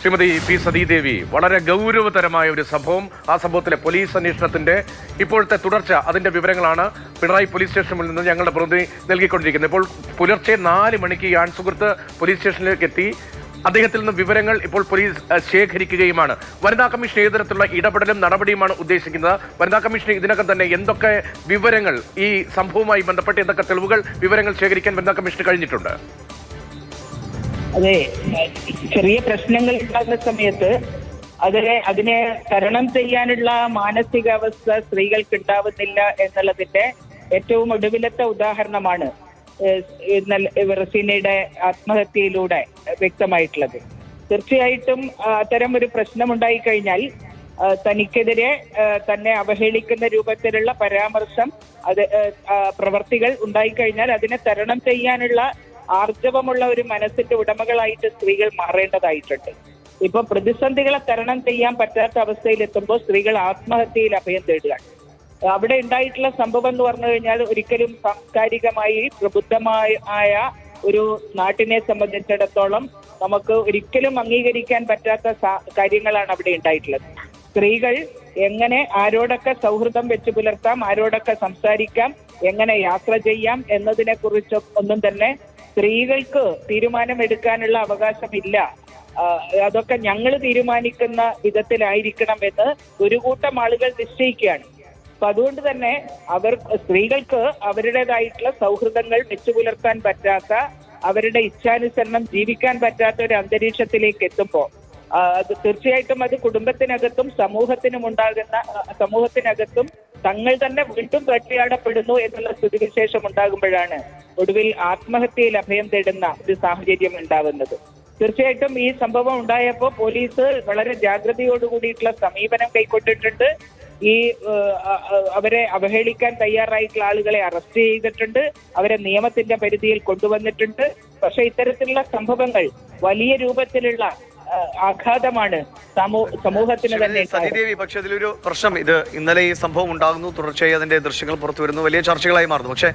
Shrimati P Sathidevi വളരെ ഗൗരവതരമായ ഒരു സംഭവം. ആ സംഭവത്തിലെ പോലീസ് അന്വേഷണത്തിന്റെ ഇപ്പോഴത്തെ തുടർച്ച അതിന്റെ വിവരങ്ങളാണ് പിണറായി പോലീസ് സ്റ്റേഷനിൽ നിന്ന് ഞങ്ങളുടെ പ്രതിനിധി നൽകിക്കൊണ്ടിരിക്കുന്നത്. ഇപ്പോൾ പുലർച്ചെ നാല് മണിക്ക് ഈ ആൺസുഹൃത്ത് പോലീസ് സ്റ്റേഷനിലേക്ക് എത്തി. അദ്ദേഹത്തിൽ നിന്ന് വിവരങ്ങൾ ഇപ്പോൾ പോലീസ് ശേഖരിക്കുകയുമാണ്. വനിതാ കമ്മീഷൻ ഏതരത്തിലുള്ള തരത്തിലുള്ള ഇടപെടലും നടപടിയുമാണ് ഉദ്ദേശിക്കുന്നത്? വനിതാ കമ്മീഷൻ ഇതിനകം തന്നെ എന്തൊക്കെ വിവരങ്ങൾ ഈ സംഭവവുമായി ബന്ധപ്പെട്ട് എന്തൊക്കെ തെളിവുകൾ വിവരങ്ങൾ ശേഖരിക്കാൻ വനിതാ കമ്മീഷന് കഴിഞ്ഞിട്ടുണ്ട്? അതെ ചെറിയ പ്രശ്നങ്ങൾ ഉണ്ടാകുന്ന സമയത്ത് അതിനെ അതിനെ തരണം ചെയ്യാനുള്ള മാനസികാവസ്ഥ സ്ത്രീകൾക്ക് ഉണ്ടാവുന്നില്ല എന്നുള്ളതിന്റെ ഏറ്റവും ഒടുവിലത്തെ ഉദാഹരണമാണ് റസീനയുടെ ആത്മഹത്യയിലൂടെ വ്യക്തമായിട്ടുള്ളത്. തീർച്ചയായിട്ടും അത്തരം ഒരു പ്രശ്നമുണ്ടായി കഴിഞ്ഞാൽ തനിക്കെതിരെ തന്നെ അവഹേളിക്കുന്ന രൂപത്തിലുള്ള പരാമർശം അത് പ്രവർത്തികൾ ഉണ്ടായിക്കഴിഞ്ഞാൽ അതിനെ തരണം ചെയ്യാനുള്ള ആർജവമുള്ള ഒരു മനസ്സിന്റെ ഉടമകളായിട്ട് സ്ത്രീകൾ മാറേണ്ടതായിട്ടുണ്ട്. ഇപ്പൊ പ്രതിസന്ധികളെ തരണം ചെയ്യാൻ പറ്റാത്ത അവസ്ഥയിൽ എത്തുമ്പോൾ സ്ത്രീകൾ ആത്മഹത്യയിൽ അഭയം തേടുക. അവിടെ ഉണ്ടായിട്ടുള്ള സംഭവം എന്ന് പറഞ്ഞു കഴിഞ്ഞാൽ ഒരിക്കലും സാംസ്കാരികമായി പ്രബുദ്ധമായ ഒരു നാട്ടിനെ സംബന്ധിച്ചിടത്തോളം നമുക്ക് ഒരിക്കലും അംഗീകരിക്കാൻ പറ്റാത്ത കാര്യങ്ങളാണ് അവിടെ ഉണ്ടായിട്ടുള്ളത്. സ്ത്രീകൾ എങ്ങനെ ആരോടൊക്കെ സൗഹൃദം വെച്ച് പുലർത്താം ആരോടൊക്കെ സംസാരിക്കാം എങ്ങനെ യാത്ര ചെയ്യാം എന്നതിനെ കുറിച്ച് ഒന്നും തന്നെ സ്ത്രീകൾക്ക് തീരുമാനമെടുക്കാനുള്ള അവകാശമില്ല. അതൊക്കെ ഞങ്ങൾ തീരുമാനിക്കുന്ന വിധത്തിലായിരിക്കണം എന്ന് ഒരു കൂട്ടം ആളുകൾ നിശ്ചയിക്കുകയാണ്. അപ്പൊ അതുകൊണ്ട് തന്നെ അവർ സ്ത്രീകൾക്ക് അവരുടേതായിട്ടുള്ള സൗഹൃദങ്ങൾ വെച്ചു പുലർത്താൻ പറ്റാത്ത അവരുടെ ഇച്ഛാനുസരണം ജീവിക്കാൻ പറ്റാത്ത ഒരു അന്തരീക്ഷത്തിലേക്ക് എത്തുമ്പോൾ അത് തീർച്ചയായിട്ടും അത് കുടുംബത്തിനകത്തും സമൂഹത്തിനും ഉണ്ടാകുന്ന സമൂഹത്തിനകത്തും തങ്ങൾ തന്നെ വീണ്ടും വേട്ടയാടപ്പെടുന്നു എന്നുള്ള സ്ഥിതിവിശേഷം ഉണ്ടാകുമ്പോഴാണ് ഒടുവിൽ ആത്മഹത്യയിൽ അഭയം തേടുന്ന ഒരു സാഹചര്യം ഉണ്ടാവുന്നത്. തീർച്ചയായിട്ടും ഈ സംഭവം ഉണ്ടായപ്പോൾ പോലീസ് വളരെ ജാഗ്രതയോട് കൂടിയിട്ടുള്ള സമീപനം കൈക്കൊണ്ടിട്ടുണ്ട്. ഈ അവരെ അവഹേളിക്കാൻ തയ്യാറായിട്ടുള്ള ആളുകളെ അറസ്റ്റ് ചെയ്തിട്ടുണ്ട്. അവരെ നിയമത്തിന്റെ പരിധിയിൽ കൊണ്ടുവന്നിട്ടുണ്ട്. പക്ഷെ ഇത്തരത്തിലുള്ള സംഭവങ്ങൾ വലിയ രൂപത്തിലുള്ള ആഘാതമാണ് സമൂ സമൂഹത്തിന് തന്നെ. സതീദേവി പക്ഷെ അതിലൊരു പ്രശ്നം. ഇത് ഇന്നലെ ഈ സംഭവം ഉണ്ടാകുന്നു. തുടർച്ചയായി അതിന്റെ ദൃശ്യങ്ങൾ പുറത്തു വരുന്നു. വലിയ ചർച്ചകളായി മാറുന്നു. പക്ഷേ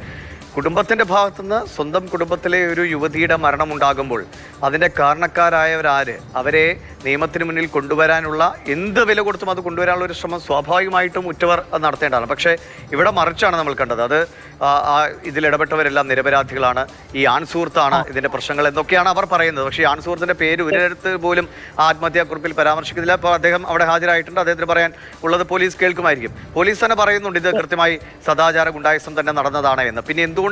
കുടുംബത്തിന്റെ ഭാഗത്തുനിന്ന് സ്വന്തം കുടുംബത്തിലെ ഒരു യുവതിയുടെ മരണം ഉണ്ടാകുമ്പോൾ അതിന്റെ കാരണക്കാരായവരാര് അവരെ നിയമത്തിന് മുന്നിൽ കൊണ്ടുവരാനുള്ള എന്ത് വില കൊടുത്തും അത് കൊണ്ടുവരാനുള്ള ഒരു ശ്രമം സ്വാഭാവികമായിട്ടും ഉറ്റവർ നടത്തേണ്ടതാണ്. പക്ഷേ ഇവിടെ മറിച്ചാണ് നമ്മൾ കണ്ടത്. അത് ഇടപെട്ടവരെല്ലാം നിരപരാധികളാണ്. ഈ ആൺസുഹൃത്താണ് ഇതിന്റെ പ്രശ്നങ്ങൾ എന്നൊക്കെയാണ് അവർ പറയുന്നത്. പക്ഷേ ഈ ആൺസുഹൃത്തിന്റെ പേര് ഒരിടത്ത് പോലും ആത്മഹത്യാക്കുറിപ്പിൽ പരാമർശിക്കുന്നില്ല. അപ്പോൾ അദ്ദേഹം അവിടെ ഹാജരായിട്ടുണ്ട്. അദ്ദേഹത്തിന് പറയാൻ ഉള്ളത് പോലീസ് കേൾക്കുമായിരിക്കും. പോലീസ് തന്നെ പറയുന്നുണ്ട് ഇത് കൃത്യമായി സദാചാര ഗുണ്ടായസം തന്നെ നടന്നതാണ് എന്ന്. പിന്നെ എന്തുകൊണ്ട്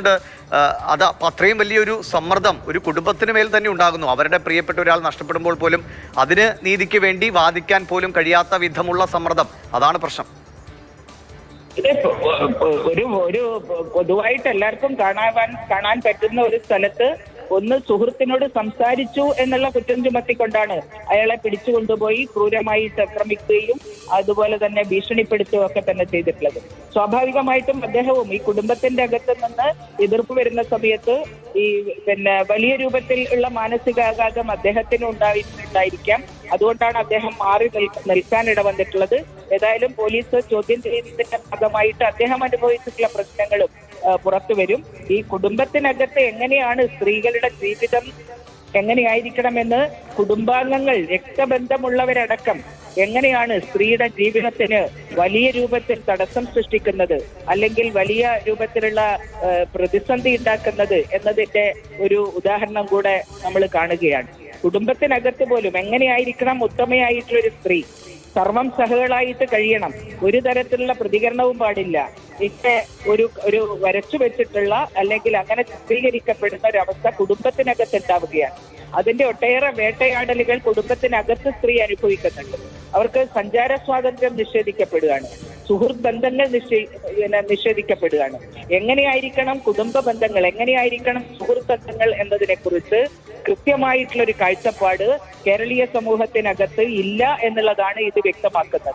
ആ, അത് അത്രയും വലിയൊരു സമ്മർദ്ദം ഒരു കുടുംബത്തിന് മേൽ തന്നെ ഉണ്ടാകുന്നു. അവരുടെ പ്രിയപ്പെട്ട ഒരാൾ നഷ്ടപ്പെടുമ്പോൾ പോലും അതിന് നീതിക്ക് വേണ്ടി വാദിക്കാൻ പോലും കഴിയാത്ത വിധമുള്ള സമ്മർദ്ദം. അതാണ് പ്രശ്നം. ഒരു ഒരു പൊതുവായിട്ട് എല്ലാവർക്കും കാണാൻ കാണാൻ പറ്റുന്ന ഒരു സ്ഥലത്ത് ഒന്ന് സുഹൃത്തിനോട് സംസാരിച്ചു എന്നുള്ള കുറ്റം ചുമത്തിക്കൊണ്ടാണ് അയാളെ പിടിച്ചു കൊണ്ടുപോയി ക്രൂരമായി ആക്രമിക്കുകയും അതുപോലെ തന്നെ ഭീഷണിപ്പെടുത്തുകയും ഒക്കെ തന്നെ ചെയ്തിട്ടുള്ളത്. സ്വാഭാവികമായിട്ടും അദ്ദേഹവും ഈ കുടുംബത്തിന്റെ അകത്ത് നിന്ന് എതിർപ്പ് വരുന്ന സമയത്ത് ഈ പിന്നെ വലിയ രൂപത്തിൽ ഉള്ള മാനസികാഘാതം അദ്ദേഹത്തിന് ഉണ്ടായിട്ടുണ്ടായിരിക്കാം. അതുകൊണ്ടാണ് അദ്ദേഹം മാറി നിൽക്കാൻ ഇടവന്നിട്ടുള്ളത്. ഏതായാലും പോലീസ് ചോദ്യം ചെയ്യുന്നതിന്റെ ഭാഗമായിട്ട് അദ്ദേഹം അനുഭവിച്ചിട്ടുള്ള പ്രശ്നങ്ങളും പുറത്തു വരും. ഈ കുടുംബത്തിനകത്ത് എങ്ങനെയാണ് സ്ത്രീകളുടെ ജീവിതം എങ്ങനെയായിരിക്കണമെന്ന് കുടുംബാംഗങ്ങൾ രക്തബന്ധമുള്ളവരടക്കം എങ്ങനെയാണ് സ്ത്രീയുടെ ജീവിതത്തിന് വലിയ രൂപത്തിൽ തടസ്സം സൃഷ്ടിക്കുന്നത് അല്ലെങ്കിൽ വലിയ രൂപത്തിലുള്ള പ്രതിസന്ധി ഉണ്ടാക്കുന്നത് എന്നതിന്റെ ഒരു ഉദാഹരണം കൂടെ നമ്മൾ കാണുകയാണ്. കുടുംബത്തിനകത്ത് പോലും എങ്ങനെയായിരിക്കണം ഉത്തമയായിട്ടുള്ള ഒരു സ്ത്രീ സർവം സഹകളായിട്ട് കഴിയണം. ഒരു തരത്തിലുള്ള പ്രതികരണവും പാടില്ല. ഇങ്ങനെ ഒരു ഒരു വരച്ചു വെച്ചിട്ടുള്ള അല്ലെങ്കിൽ അങ്ങനെ ചിത്രീകരിക്കപ്പെടുന്ന ഒരവസ്ഥ കുടുംബത്തിനകത്ത് ഉണ്ടാവുകയാണ്. അതിന്റെ ഒട്ടേറെ വേട്ടയാടലുകൾ കുടുംബത്തിനകത്ത് സ്ത്രീ അനുഭവിക്കുന്നുണ്ട്. അവർക്ക് സഞ്ചാര സ്വാതന്ത്ര്യം നിഷേധിക്കപ്പെടുകയാണ്. സുഹൃത്ത് ബന്ധങ്ങൾ പിന്നെ നിഷേധിക്കപ്പെടുകയാണ്. എങ്ങനെയായിരിക്കണം കുടുംബ ബന്ധങ്ങൾ എങ്ങനെയായിരിക്കണം സുഹൃത്ത് ബന്ധങ്ങൾ എന്നതിനെ കുറിച്ച് കൃത്യമായിട്ടുള്ള ഒരു കാഴ്ചപ്പാട് കേരളീയ സമൂഹത്തിനകത്ത് ഇല്ല എന്നുള്ളതാണ് ഇത് വ്യക്തമാക്കുന്നത്.